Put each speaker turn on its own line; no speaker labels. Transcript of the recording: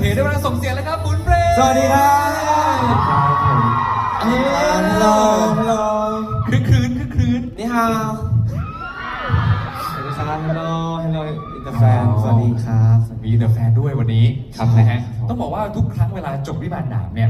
ได้เวลาส่งเสียงแล้วครับคุณเฟร
สวัสดีครับฮัลโหลฮัลโหล
คลึกคืนคลึกคืน
นี่ฮาวสวัสดีครับฮัลโหลฮัลโหลอินเตอร์แฟนสวัสดีครับ
มีเดอะแฟนด้วยวันนี้
ครับ
นะฮะ ต้องบอกว่าทุกครั้งเวลาจบวิมานหนามเนี่ย